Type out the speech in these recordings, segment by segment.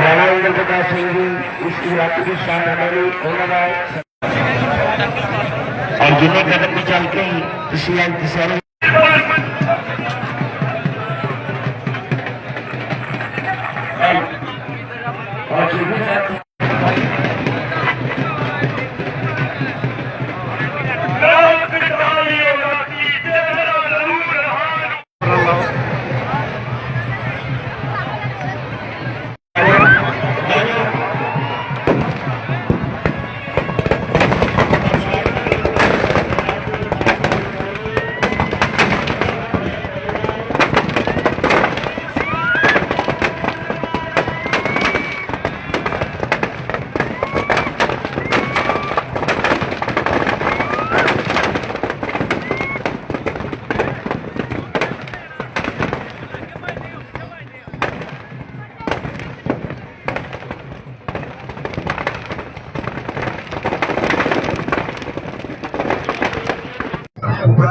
ਮਹਾਰਾਣਾ ਇੰਦਰ ਪ੍ਰਕਾਸ਼ ਸਿੰਘ ਜੀ ਇਸ ਇਲਾਕੇ ਦੇ ਸ਼ਾਨਦਾਰ ਉਹਨਾਂ ਦਾ और जिन्हें कदम भी चल के ही इसी लाइन की सैर और जिन्हें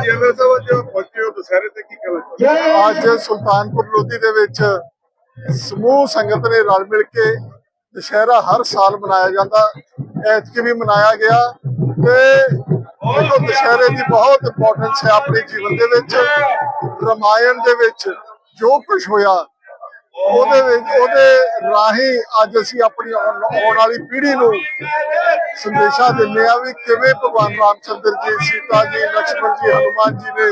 ਐਮਐਲ ਸਾਹਿਬ ਜੋ ਪਹੁੰਚੇ ਹੋ ਦੁਸਹਿਰੇ ਤੇ ਕੀ ਕਹਿਣਾ ਅੱਜ ਸੁਲਤਾਨਪੁਰ ਲੋਧੀ ਦੇ ਵਿੱਚ ਸਮੂਹ ਸੰਗਤ ਨੇ ਰਲ ਮਿਲ ਕੇ ਦੁਸ਼ਹਿਰਾ ਹਰ ਸਾਲ ਮਨਾਇਆ ਜਾਂਦਾ। ਐਤਕੀ ਵੀ ਮਨਾਇਆ ਗਿਆ ਤੇ ਦੇਖੋ, ਦੁਸ਼ਹਿਰੇ ਦੀ ਬਹੁਤ ਇੰਪੋਰਟੈਂਸ ਹੈ ਆਪਣੇ ਜੀਵਨ ਦੇ ਵਿੱਚ। ਰਮਾਇਣ ਦੇ ਵਿੱਚ ਜੋ ਕੁਝ ਹੋਇਆ ਉਹਦੇ ਵਿੱਚ ਉਹਦੇ ਰਾਹੀਂ ਅੱਜ ਅਸੀਂ ਆਪਣੀ ਆਉਣ ਵਾਲੀ ਪੀੜ੍ਹੀ ਨੂੰ ਸੰਦੇਸ਼ਾ ਦਿੰਦੇ ਆ ਵੀ ਕਿਵੇਂ ਭਗਵਾਨ ਰਾਮਚੰਦਰ ਜੀ, ਸੀਤਾ ਜੀ, ਲਕਸ਼ਮਣ ਜੀ, ਹਨੂਮਾਨ ਜੀ ਨੇ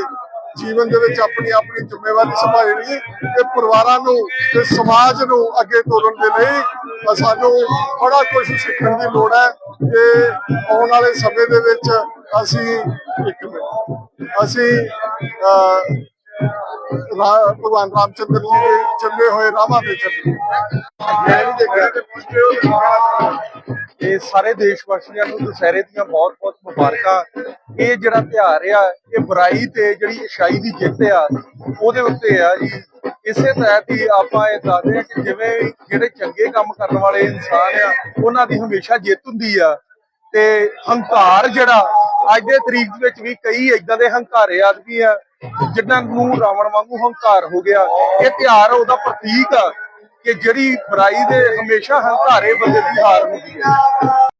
ਜੀਵਨ ਦੇ ਵਿੱਚ ਆਪਣੀ ਆਪਣੀ ਜ਼ਿੰਮੇਵਾਰੀ ਸੰਭਾਲੀ ਤੇ ਪਰਿਵਾਰਾਂ ਨੂੰ ਤੇ ਸਮਾਜ ਨੂੰ ਅੱਗੇ ਤੋਰਨ ਦੇ ਲਈ ਸਾਨੂੰ ਬੜਾ ਕੁਝ ਸਿੱਖਣ ਦੀ ਲੋੜ ਹੈ ਤੇ ਆਉਣ ਵਾਲੇ ਸਮੇਂ ਦੇ ਵਿੱਚ ਅਸੀਂ ਇੱਕ ਮਿੰਟ, ਅਸੀਂ ਅਹ, ਰਾ- ਭਗਵਾਨ ਜੀ ਦੇ ਚੱਲੇ ਹੋਏ ਰਾਹਾਂ ਤੇ ਚੱਲੀਏ ਮੈਂ ਵੀ ਦੇਖਿਆ ਤੇ ਸਾਰੇ ਦੇਸ਼ ਵਾਸੀਆਂ ਨੂੰ ਦੁਸਹਿਰੇ ਦੀਆਂ ਬਹੁਤ-ਬਹੁਤ ਮੁਬਾਰਕਾਂ। ਇਹ ਜਿਹੜਾ ਤਿਉਹਾਰ ਆ ਇਹ ਬੁਰਾਈ ਤੇ ਜਿਹੜੀ ਅਛਾਈ ਦੀ ਜਿੱਤ ਆ ਉਹਦੇ ਉੱਤੇ ਆ ਜੀ। ਇਸੇ ਤਹਿਤ ਹੀ ਆਪਾਂ ਇਹ ਦੱਸਦੇ ਆ ਕਿ ਜਿਵੇਂ ਜਿਹੜੇ ਚੰਗੇ ਕੰਮ ਕਰਨ ਵਾਲੇ ਇਨਸਾਨ ਆ ਉਹਨਾਂ ਦੀ ਹਮੇਸ਼ਾ ਜਿੱਤ ਹੁੰਦੀ ਆ। ਤੇ ਹੰਕਾਰ ਜਿਹੜਾ ਅੱਜ ਦੇ ਤਰੀਕ ਵਿੱਚ ਵੀ ਕਈ ਇਦਾਂ ਦੇ ਹੰਕਾਰੇ ਆਦਮੀ ਆ ਜਿਨ੍ਹਾਂ ਨੂੰ ਰਾਵਣ ਵਾਂਗੂ ਹੰਕਾਰ ਹੋ ਗਿਆ, ਇਹ ਤਿਉਹਾਰ ਉਹਦਾ ਪ੍ਰਤੀਕ ਆ ਕਿ ਜਿਹੜੀ ਬੁਰਾਈ ਦੇ ਹਮੇਸ਼ਾ ਹੰਕਾਰੇ ਬੰਦੇ ਦੀ ਹਾਰ ਹੁੰਦੀ ਹੈ।